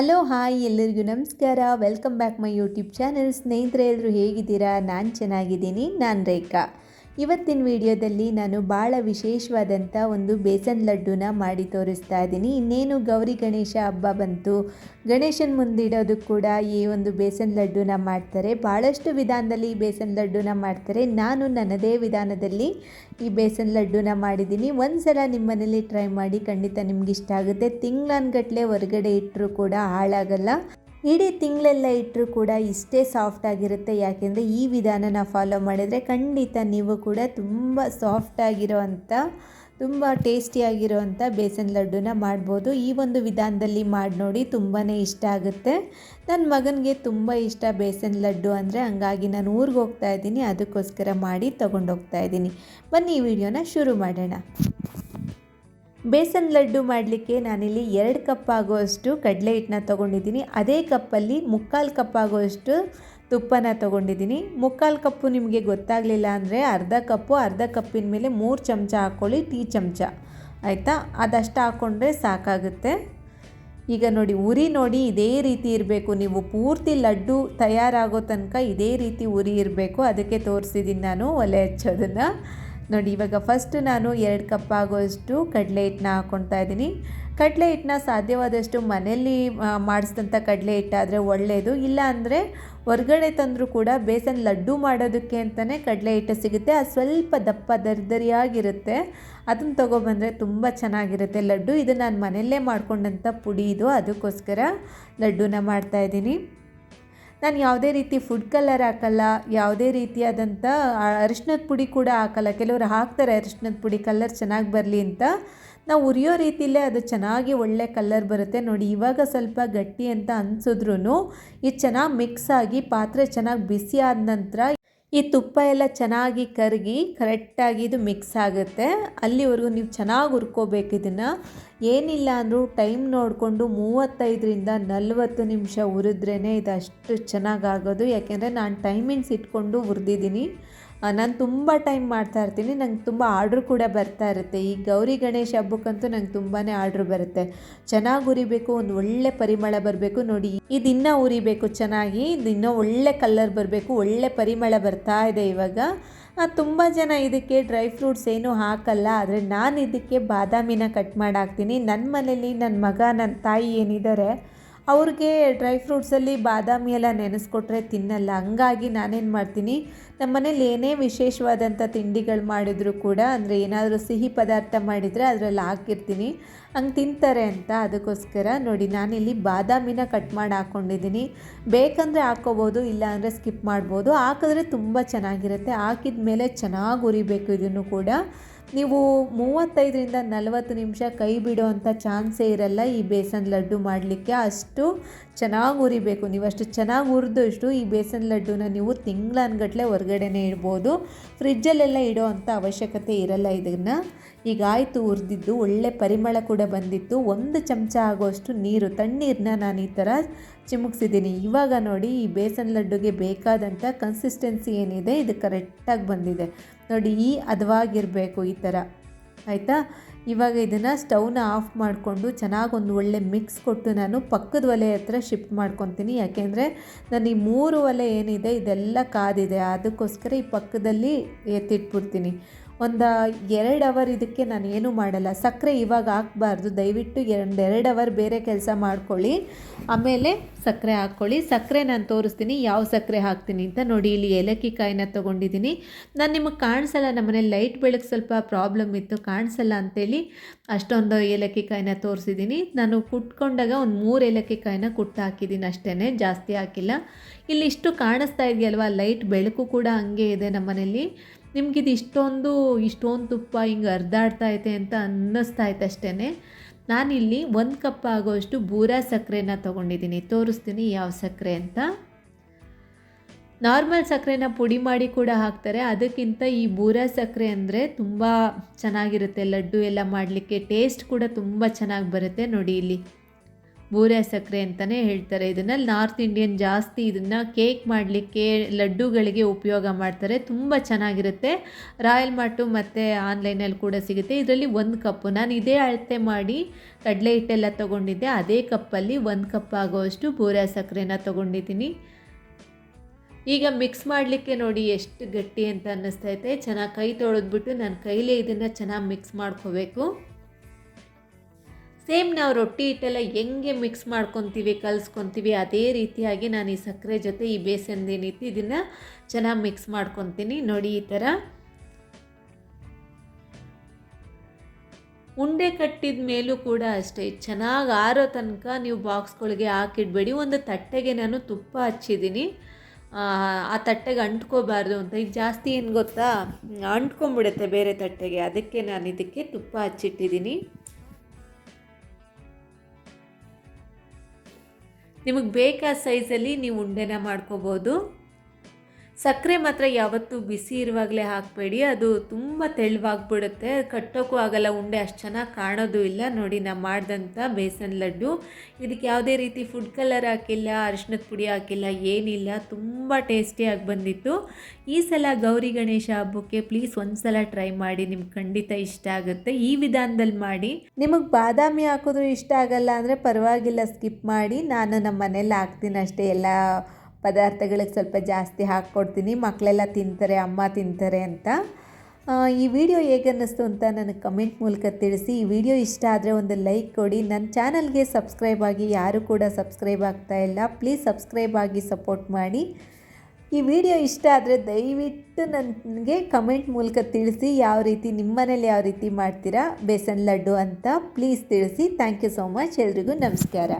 Hello hi ಎಲ್ಲರಿಗೂ ನಮಸ್ಕಾರ. Welcome back my YouTube channel ಸ್ನೇಹಿತರೆ, ಎಲ್ಲರೂ ಹೇಗಿದ್ದೀರಾ? ನಾನು ಚೆನ್ನಾಗಿದ್ದೀನಿ. ನಾನು ರೇಖಾ. ಇವತ್ತಿನ ವಿಡಿಯೋದಲ್ಲಿ ನಾನು ಭಾಳ ವಿಶೇಷವಾದಂಥ ಒಂದು ಬೇಸನ್ ಲಡ್ಡುನ ಮಾಡಿ ತೋರಿಸ್ತಾ ಇದ್ದೀನಿ. ಇನ್ನೇನು ಗೌರಿ ಗಣೇಶ ಹಬ್ಬ ಬಂತು, ಗಣೇಶನ ಮುಂದಿಡೋದು ಕೂಡ ಈ ಒಂದು ಬೇಸನ್ ಲಡ್ಡುನ ಮಾಡ್ತಾರೆ. ಭಾಳಷ್ಟು ವಿಧಾನದಲ್ಲಿ ಈ ಬೇಸನ್ ಲಡ್ಡುನ ಮಾಡ್ತಾರೆ. ನಾನು ನನ್ನದೇ ವಿಧಾನದಲ್ಲಿ ಈ ಬೇಸನ್ ಲಡ್ಡುನ ಮಾಡಿದ್ದೀನಿ. ಒಂದು ಸಲ ನಿಮ್ಮನೇಲಿ ಟ್ರೈ ಮಾಡಿ ಖಂಡಿತ ನಿಮ್ಗೆ ಇಷ್ಟ ಆಗುತ್ತೆ. ತಿಂಗಳಾನ್ಗಟ್ಲೆ ಹೊರಗಡೆ ಇಟ್ಟರೂ ಕೂಡ ಹಾಳಾಗಲ್ಲ. ಇಡೀ ತಿಂಗಳೆಲ್ಲ ಇಟ್ಟರೂ ಕೂಡ ಇಷ್ಟೇ ಸಾಫ್ಟ್ ಆಗಿರುತ್ತೆ. ಯಾಕೆಂದರೆ ಈ ವಿಧಾನನ ಫಾಲೋ ಮಾಡಿದರೆ ಖಂಡಿತ ನೀವು ಕೂಡ ತುಂಬ ಸಾಫ್ಟ್ ಆಗಿರೋವಂಥ ತುಂಬ ಟೇಸ್ಟಿಯಾಗಿರುವಂಥ ಬೇಸನ್ ಲಡ್ಡುನ ಮಾಡ್ಬೋದು. ಈ ಒಂದು ವಿಧಾನದಲ್ಲಿ ಮಾಡಿ ನೋಡಿ ತುಂಬಾ ಇಷ್ಟ ಆಗುತ್ತೆ. ನನ್ನ ಮಗನಿಗೆ ತುಂಬ ಇಷ್ಟ ಬೇಸನ್ ಲಡ್ಡು ಅಂದರೆ ಹಂಗಾಗಿ ನಾನು ಊರಿಗೆ ಹೋಗ್ತಾ ಇದ್ದೀನಿ. ಅದಕ್ಕೋಸ್ಕರ ಮಾಡಿ ತೊಗೊಂಡೋಗ್ತಾ ಇದ್ದೀನಿ. ಬನ್ನಿ ಈ ವಿಡಿಯೋನ ಶುರು ಮಾಡೋಣ. ಬೇಸನ್ ಲಡ್ಡು ಮಾಡಲಿಕ್ಕೆ ನಾನಿಲ್ಲಿ ಎರಡು ಕಪ್ ಆಗುವಷ್ಟು ಕಡಲೆ ಹಿಟ್ಟನ್ನ ತೊಗೊಂಡಿದ್ದೀನಿ. ಅದೇ ಕಪ್ಪಲ್ಲಿ ಮುಕ್ಕಾಲು ಕಪ್ ಆಗುವಷ್ಟು ತುಪ್ಪನ ತೊಗೊಂಡಿದ್ದೀನಿ. ಮುಕ್ಕಾಲು ಕಪ್ಪು ನಿಮಗೆ ಗೊತ್ತಾಗಲಿಲ್ಲ ಅಂದರೆ ಅರ್ಧ ಕಪ್ಪು, ಅರ್ಧ ಕಪ್ಪಿನ ಮೇಲೆ ಮೂರು ಚಮಚ ಹಾಕ್ಕೊಳ್ಳಿ ಟೀ ಚಮಚ. ಆಯಿತಾ? ಅದಷ್ಟು ಹಾಕ್ಕೊಂಡ್ರೆ ಸಾಕಾಗುತ್ತೆ. ಈಗ ನೋಡಿ, ಉರಿ ನೋಡಿ, ಇದೇ ರೀತಿ ಇರಬೇಕು. ನೀವು ಪೂರ್ತಿ ಲಡ್ಡು ತಯಾರಾಗೋ ತನಕ ಇದೇ ರೀತಿ ಉರಿ ಇರಬೇಕು. ಅದಕ್ಕೆ ತೋರಿಸಿದ್ದೀನಿ ನಾನು ಒಲೆ ಹಚ್ಚೋದನ್ನು. ನೋಡಿ, ಇವಾಗ ಫಸ್ಟ್ ನಾನು ಎರಡು ಕಪ್ ಆಗೋಷ್ಟು ಕಡಲೆ ಹಿಟ್ಟನ್ನ ಹಾಕ್ಕೊಳ್ತಾ ಇದ್ದೀನಿ. ಕಡಲೆ ಹಿಟ್ಟನ್ನ ಸಾಧ್ಯವಾದಷ್ಟು ಮನೆಯಲ್ಲಿ ಮಾಡಿಸಿದಂಥ ಕಡಲೆ ಹಿಟ್ಟಾದರೆ ಒಳ್ಳೆಯದು ಇಲ್ಲ ಅಂದರೆ ಹೊರ್ಗಡೆ ತಂದರೂ ಕೂಡ ಬೇಸನ್ ಲಡ್ಡು ಮಾಡೋದಕ್ಕೆ ಅಂತಲೇ ಕಡಲೆ ಹಿಟ್ಟು ಸಿಗುತ್ತೆ. ಅದು ಸ್ವಲ್ಪ ದಪ್ಪ ದರ್ದರಿಯಾಗಿರುತ್ತೆ. ಅದನ್ನು ತೊಗೊಬಂದರೆ ತುಂಬ ಚೆನ್ನಾಗಿರುತ್ತೆ ಲಡ್ಡು. ಇದು ನಾನು ಮನೆಯಲ್ಲೇ ಮಾಡ್ಕೊಂಡಂಥ ಪುಡಿ ಇದು. ಅದಕ್ಕೋಸ್ಕರ ಲಡ್ಡುನ ಮಾಡ್ತಾಯಿದ್ದೀನಿ ನಾನು ಯಾವುದೇ ರೀತಿ ಫುಡ್ ಕಲರ್ ಹಾಕಲ್ಲ, ಯಾವುದೇ ರೀತಿಯಾದಂಥ ಅರಿಶಿನದ ಪುಡಿ ಕೂಡ ಹಾಕಲ್ಲ. ಕೆಲವರು ಹಾಕ್ತಾರೆ ಅರಿಶಿನದ ಪುಡಿ ಕಲರ್ ಚೆನ್ನಾಗಿ ಬರಲಿ ಅಂತ. ನಾವು ಉರಿಯೋ ರೀತಿಲೇ ಅದು ಚೆನ್ನಾಗಿ ಒಳ್ಳೆ ಕಲರ್ ಬರುತ್ತೆ. ನೋಡಿ, ಇವಾಗ ಸ್ವಲ್ಪ ಗಟ್ಟಿ ಅಂತ ಅನಿಸಿದ್ರೂ ಇದು ಚೆನ್ನಾಗಿ ಮಿಕ್ಸ್ ಆಗಿ, ಪಾತ್ರೆ ಚೆನ್ನಾಗಿ ಬಿಸಿ ಆದ ನಂತರ ಈ ತುಪ್ಪ ಎಲ್ಲ ಚೆನ್ನಾಗಿ ಕರಗಿ ಕರೆಕ್ಟಾಗಿ ಇದು ಮಿಕ್ಸ್ ಆಗುತ್ತೆ. ಅಲ್ಲಿವರೆಗೂ ನೀವು ಚೆನ್ನಾಗಿ ಹುರ್ಕೋಬೇಕು ಇದನ್ನು. ಏನಿಲ್ಲ ಅಂದರೂ ಟೈಮ್ ನೋಡಿಕೊಂಡು ಮೂವತ್ತೈದರಿಂದ ನಲ್ವತ್ತು ನಿಮಿಷ ಹುರಿದ್ರೇ ಇದು ಅಷ್ಟು ಚೆನ್ನಾಗಾಗೋದು ಯಾಕೆಂದರೆ ನಾನು ಟೈಮಿಂಗ್ಸ್ ಇಟ್ಕೊಂಡು ಹುರಿದಿದ್ದೀನಿ. ನಾನು ತುಂಬ ಟೈಮ್ ಮಾಡ್ತಾ ಇರ್ತೀನಿ. ನಂಗೆ ತುಂಬ ಆರ್ಡ್ರ್ ಕೂಡ ಬರ್ತಾ ಇರುತ್ತೆ. ಈ ಗೌರಿ ಗಣೇಶ ಹಬ್ಬಕ್ಕಂತೂ ನಂಗೆ ತುಂಬಾ ಆರ್ಡ್ರ್ ಬರುತ್ತೆ. ಚೆನ್ನಾಗಿ ಉರಿಬೇಕು, ಒಂದು ಒಳ್ಳೆ ಪರಿಮಳ ಬರಬೇಕು. ನೋಡಿ ಇದು ಇನ್ನೂ ಉರಿಬೇಕು ಚೆನ್ನಾಗಿ ಇದು ಇನ್ನೂ ಒಳ್ಳೆ ಕಲರ್ ಬರಬೇಕು, ಒಳ್ಳೆ ಪರಿಮಳ ಬರ್ತಾ ಇದೆ ಇವಾಗ. ತುಂಬ ಜನ ಇದಕ್ಕೆ ಡ್ರೈ ಫ್ರೂಟ್ಸ್ ಏನೂ ಹಾಕಲ್ಲ. ಆದರೆ ನಾನು ಇದಕ್ಕೆ ಬಾದಾಮಿನ ಕಟ್ ಮಾಡಿ ಹಾಕ್ತೀನಿ ನನ್ನ ಮನೇಲಿ ನನ್ನ ಮಗ ನನ್ನ ತಾಯಿ ಏನಿದ್ದಾರೆ ಅವ್ರಿಗೆ ಡ್ರೈ ಫ್ರೂಟ್ಸಲ್ಲಿ ಬಾದಾಮಿ ಎಲ್ಲ ನೆನೆಸ್ಕೊಟ್ರೆ ತಿನ್ನಲ್ಲ. ಹಂಗಾಗಿ ನಾನೇನು ಮಾಡ್ತೀನಿ ನಮ್ಮ ಮನೇಲಿ ಏನೇ ವಿಶೇಷವಾದಂಥ ತಿಂಡಿಗಳು ಮಾಡಿದರೂ ಕೂಡ, ಅಂದರೆ ಏನಾದರೂ ಸಿಹಿ ಪದಾರ್ಥ ಮಾಡಿದರೆ ಅದರಲ್ಲಿ ಹಾಕಿರ್ತೀನಿ. ಹಂಗೆ ತಿಂತಾರೆ ಅಂತ ಅದಕ್ಕೋಸ್ಕರ ನೋಡಿ, ನಾನಿಲ್ಲಿ ಬಾದಾಮಿನ ಕಟ್ ಮಾಡಿ ಹಾಕ್ಕೊಂಡಿದ್ದೀನಿ ಬೇಕಂದರೆ ಹಾಕ್ಕೋಬೋದು ಇಲ್ಲ ಅಂದರೆ ಸ್ಕಿಪ್ ಮಾಡ್ಬೋದು. ಹಾಕಿದ್ರೆ ತುಂಬ ಚೆನ್ನಾಗಿರುತ್ತೆ. ಹಾಕಿದ ಮೇಲೆ ಚೆನ್ನಾಗಿ ಉರಿಬೇಕು ಇದನ್ನು ಕೂಡ. ನೀವು ಮೂವತ್ತೈದರಿಂದ ನಲವತ್ತು ನಿಮಿಷ ಕೈ ಬಿಡೋ ಅಂಥ ಚಾನ್ಸೇ ಇರಲ್ಲ ಈ ಬೇಸನ್ ಲಡ್ಡು ಮಾಡಲಿಕ್ಕೆ. ಅಷ್ಟು ಚೆನ್ನಾಗಿ ಉರಿಬೇಕು ನೀವು ಅಷ್ಟು ಚೆನ್ನಾಗಿ ಹುರಿದಷ್ಟು ಈ ಬೇಸನ್ ಲಡ್ಡುನ ನೀವು ತಿಂಗಳನ್ಗಟ್ಲೆ ಹೊರಗಡೆನೇ ಇಡ್ಬೋದು. ಫ್ರಿಜ್ಜಲ್ಲೆಲ್ಲ ಇಡೋ ಅಂಥ ಅವಶ್ಯಕತೆ ಇರಲ್ಲ ಇದನ್ನು. ಈಗ ಆಯಿತು ಹುರಿದಿದ್ದು ಒಳ್ಳೆ ಪರಿಮಳ ಕೂಡ ಬಂದಿತ್ತು. ಒಂದು ಚಮಚ ಆಗೋಷ್ಟು ನೀರು ತಣ್ಣೀರನ್ನ ನಾನು ಈ ಥರ ಚಿಮುಕ್ಸಿದ್ದೀನಿ. ಇವಾಗ ನೋಡಿ, ಈ ಬೇಸನ್ ಲಡ್ಡುಗೆ ಬೇಕಾದಂಥ ಕನ್ಸಿಸ್ಟೆನ್ಸಿ ಏನಿದೆ, ಇದು ಕರೆಕ್ಟಾಗಿ ಬಂದಿದೆ. ನೋಡಿ, ಈ ಹದವಾಗಿರಬೇಕು ಈ ಥರ. ಆಯಿತಾ? ಇವಾಗ ಇದನ್ನು ಸ್ಟವ್ನ ಆಫ್ ಮಾಡಿಕೊಂಡು ಚೆನ್ನಾಗಿ ಒಂದು ಒಳ್ಳೆ ಮಿಕ್ಸ್ ಕೊಟ್ಟು ನಾನು ಪಕ್ಕದ ಒಲೆ ಹತ್ರ ಶಿಫ್ಟ್ ಮಾಡ್ಕೊತೀನಿ. ಯಾಕೆಂದರೆ ನಾನು ಈ ಮೂರು ಒಲೆ ಏನಿದೆ, ಇದೆಲ್ಲ ಕಾದಿದೆ. ಅದಕ್ಕೋಸ್ಕರ ಈ ಪಕ್ಕದಲ್ಲಿ ಎತ್ತಿಟ್ಬಿಡ್ತೀನಿ. ಒಂದು ಎರಡು ಅವರ್ ಇದಕ್ಕೆ ನಾನು ಏನೂ ಮಾಡಲ್ಲ. ಸಕ್ಕರೆ ಇವಾಗ ಹಾಕ್ಬಾರ್ದು. ದಯವಿಟ್ಟು ಎರಡು ಎರಡು ಅವರ್ ಬೇರೆ ಕೆಲಸ ಮಾಡ್ಕೊಳ್ಳಿ. ಆಮೇಲೆ ಸಕ್ಕರೆ ಹಾಕ್ಕೊಳ್ಳಿ. ಸಕ್ಕರೆ ನಾನು ತೋರಿಸ್ತೀನಿ. ಯಾವ ಸಕ್ಕರೆ ಹಾಕ್ತೀನಿ ಅಂತ ನೋಡಿ. ಇಲ್ಲಿ ಏಲಕ್ಕಿ ಕಾಯಿನ ತೊಗೊಂಡಿದ್ದೀನಿ. ನಾನು ನಿಮಗೆ ಕಾಣಿಸಲ್ಲ. ನಮ್ಮನೇಲಿ ಲೈಟ್ ಬೆಳಕು ಸ್ವಲ್ಪ ಪ್ರಾಬ್ಲಮ್ ಇತ್ತು. ಕಾಣಿಸಲ್ಲ ಅಂತೇಳಿ ಅಷ್ಟೊಂದು ಏಲಕ್ಕಿ ಕಾಯಿನ ತೋರಿಸಿದ್ದೀನಿ. ನಾನು ಕುಟ್ಕೊಂಡಾಗ ಒಂದು ಮೂರು ಏಲಕ್ಕಿ ಕಾಯಿನ ಕುಟ್ಟು ಹಾಕಿದ್ದೀನಿ ಅಷ್ಟೇ ಜಾಸ್ತಿ ಹಾಕಿಲ್ಲ. ಇಲ್ಲಿ ಇಷ್ಟು ಕಾಣಿಸ್ತಾ ಇದೆಯಲ್ವಾ? ಲೈಟ್ ಬೆಳಕು ಕೂಡ ಹಂಗೆ ಇದೆ ನಮ್ಮನೇಲಿ ನಿಮಗಿದು ಇಷ್ಟೊಂದು ಇಷ್ಟೊಂದು ತುಪ್ಪ ಹಿಂಗೆ ಐತೆ ಅಂತ ಅನ್ನಿಸ್ತಾ ಅಷ್ಟೇ ನಾನಿಲ್ಲಿ ಒಂದು ಕಪ್ ಆಗೋಷ್ಟು ಬೂರಾ ಸಕ್ಕರೆನ ತೊಗೊಂಡಿದ್ದೀನಿ. ತೋರಿಸ್ತೀನಿ ಯಾವ ಸಕ್ಕರೆ ಅಂತ. ನಾರ್ಮಲ್ ಸಕ್ಕರೆನ ಪುಡಿ ಮಾಡಿ ಕೂಡ ಹಾಕ್ತಾರೆ. ಅದಕ್ಕಿಂತ ಈ ಬೂರಾ ಸಕ್ಕರೆ ಅಂದರೆ ತುಂಬ ಚೆನ್ನಾಗಿರುತ್ತೆ. ಲಡ್ಡು ಎಲ್ಲ ಮಾಡಲಿಕ್ಕೆ ಟೇಸ್ಟ್ ಕೂಡ ತುಂಬ ಚೆನ್ನಾಗಿ ಬರುತ್ತೆ ನೋಡಿ ಇಲ್ಲಿ. ಬೂರೆ ಸಕ್ಕರೆ ಅಂತಲೇ ಹೇಳ್ತಾರೆ. ಇದನ್ನು ನಾರ್ತ್ ಇಂಡಿಯನ್ ಜಾಸ್ತಿ ಇದನ್ನು ಕೇಕ್ ಮಾಡಲಿಕ್ಕೆ ಲಡ್ಡುಗಳಿಗೆ ಉಪಯೋಗ ಮಾಡ್ತಾರೆ. ತುಂಬ ಚೆನ್ನಾಗಿರುತ್ತೆ. ರಾಯಲ್ ಮಾರ್ಟು ಮತ್ತು ಆನ್ಲೈನಲ್ಲಿ ಕೂಡ ಸಿಗುತ್ತೆ. ಇದರಲ್ಲಿ ಒಂದು ಕಪ್ಪು. ನಾನು ಇದೇ ಅಳತೆ ಮಾಡಿ ಕಡಲೆ ಹಿಟ್ಟೆಲ್ಲ ತೊಗೊಂಡಿದ್ದೆ. ಅದೇ ಕಪ್ಪಲ್ಲಿ ಒಂದು ಕಪ್ ಆಗೋವಷ್ಟು ಬೂರೆ ಸಕ್ಕರೆನ ತೊಗೊಂಡಿದ್ದೀನಿ. ಈಗ ಮಿಕ್ಸ್ ಮಾಡಲಿಕ್ಕೆ ನೋಡಿ ಎಷ್ಟು ಗಟ್ಟಿ ಅಂತ ಅನ್ನಿಸ್ತೈತೆ ಚೆನ್ನಾಗಿ ಕೈ ತೊಳೆದ್ಬಿಟ್ಟು ನಾನು ಕೈಲೇ ಇದನ್ನು ಚೆನ್ನಾಗಿ ಮಿಕ್ಸ್ ಮಾಡ್ಕೋಬೇಕು. ಸೇಮ್ ನಾವು ರೊಟ್ಟಿ ಹಿಟ್ಟೆಲ್ಲ ಹೆಂಗೆ ಮಿಕ್ಸ್ ಮಾಡ್ಕೊತೀವಿ, ಕಲಿಸ್ಕೊತೀವಿ, ಅದೇ ರೀತಿಯಾಗಿ ನಾನು ಈ ಸಕ್ಕರೆ ಜೊತೆ ಈ ಬೇಸನ್ ಇತ್ತು ಇದನ್ನು ಚೆನ್ನಾಗಿ ಮಿಕ್ಸ್ ಮಾಡ್ಕೊತೀನಿ. ನೋಡಿ ಈ ಥರ. ಉಂಡೆ ಕಟ್ಟಿದ ಮೇಲೂ ಕೂಡ ಅಷ್ಟೇ, ಚೆನ್ನಾಗಿ ಆರೋ ತನಕ ನೀವು ಬಾಕ್ಸ್ಗಳಿಗೆ ಹಾಕಿಡಬೇಡಿ. ಒಂದು ತಟ್ಟೆಗೆ ನಾನು ತುಪ್ಪ ಹಚ್ಚಿದ್ದೀನಿ. ಆ ತಟ್ಟೆಗೆ ಅಂಟ್ಕೋಬಾರ್ದು ಅಂತ. ಈಗ ಜಾಸ್ತಿ ಏನು ಗೊತ್ತಾ? ಅಂಟ್ಕೊಂಬಿಡುತ್ತೆ ಬೇರೆ ತಟ್ಟೆಗೆ. ಅದಕ್ಕೆ ನಾನು ಇದಕ್ಕೆ ತುಪ್ಪ ಹಚ್ಚಿಟ್ಟಿದ್ದೀನಿ. ನಿಮಗೆ ಬೇಕಾದ ಸೈಜಲ್ಲಿ ನೀವು ಉಂಡೆನ ಮಾಡ್ಕೋಬೋದು. ಸಕ್ಕರೆ ಮಾತ್ರ ಯಾವತ್ತೂ ಬಿಸಿ ಇರುವಾಗಲೇ ಹಾಕಬೇಡಿ. ಅದು ತುಂಬ ತೆಳುವಾಗ್ಬಿಡುತ್ತೆ. ಕಟ್ಟೋಕ್ಕೂ ಆಗಲ್ಲ, ಉಂಡೆ ಅಷ್ಟು ಚೆನ್ನಾಗಿ ಕಾಣೋದು ಇಲ್ಲ. ನೋಡಿ ನಾನು ಮಾಡಿದಂಥ ಬೇಸನ್ ಲಡ್ಡು. ಇದಕ್ಕೆ ಯಾವುದೇ ರೀತಿ ಫುಡ್ ಕಲರ್ ಹಾಕಿಲ್ಲ ಅರಿಶಿನದ ಪುಡಿ ಹಾಕಿಲ್ಲ, ಏನಿಲ್ಲ. ತುಂಬ ಟೇಸ್ಟಿಯಾಗಿ ಬಂದಿತ್ತು. ಈ ಸಲ ಗೌರಿ ಗಣೇಶ ಹಬ್ಬಕ್ಕೆ ಪ್ಲೀಸ್ ಒಂದು ಸಲ ಟ್ರೈ ಮಾಡಿ. ನಿಮ್ಗೆ ಖಂಡಿತ ಇಷ್ಟ ಆಗುತ್ತೆ. ಈ ವಿಧಾನದಲ್ಲಿ ಮಾಡಿ. ನಿಮಗೆ ಬಾದಾಮಿ ಹಾಕಿದ್ರು ಇಷ್ಟ ಆಗಲ್ಲ ಅಂದರೆ ಪರವಾಗಿಲ್ಲ ಸ್ಕಿಪ್ ಮಾಡಿ. ನಾನು ನಮ್ಮ ಮನೇಲಿ ಹಾಕ್ತೀನಿ ಅಷ್ಟೇ. ಎಲ್ಲ ಪದಾರ್ಥಗಳಿಗೆ ಸ್ವಲ್ಪ ಜಾಸ್ತಿ ಹಾಕ್ಕೊಡ್ತೀನಿ. ಮಕ್ಕಳೆಲ್ಲ ತಿಂತಾರೆ, ಅಮ್ಮ ತಿಂತಾರೆ ಅಂತ. ಈ ವಿಡಿಯೋ ಹೇಗೆ ಅನ್ನಿಸ್ತು ಅಂತ ನನಗೆ ಕಮೆಂಟ್ ಮೂಲಕ ತಿಳಿಸಿ. ಈ ವಿಡಿಯೋ ಇಷ್ಟ ಆದರೆ ಒಂದು ಲೈಕ್ ಕೊಡಿ. ನನ್ನ ಚಾನಲ್ಗೆ ಸಬ್ಸ್ಕ್ರೈಬ್ ಆಗಿ ಯಾರು ಕೂಡ ಸಬ್ಸ್ಕ್ರೈಬ್ ಆಗ್ತಾ ಇಲ್ಲ. ಪ್ಲೀಸ್ ಸಬ್ಸ್ಕ್ರೈಬ್ ಆಗಿ ಸಪೋರ್ಟ್ ಮಾಡಿ. ಈ ವಿಡಿಯೋ ಇಷ್ಟ ಆದರೆ ದಯವಿಟ್ಟು ನನಗೆ ಕಮೆಂಟ್ ಮೂಲಕ ತಿಳಿಸಿ. ಯಾವ ರೀತಿ, ನಿಮ್ಮ ಮನೇಲಿ ಯಾವ ರೀತಿ ಮಾಡ್ತೀರಾ? ಬೇಸನ್ ಲಡ್ಡು ಅಂತ ಪ್ಲೀಸ್ ತಿಳಿಸಿ. Thank you so much. ಎಲ್ರಿಗೂ ನಮಸ್ಕಾರ.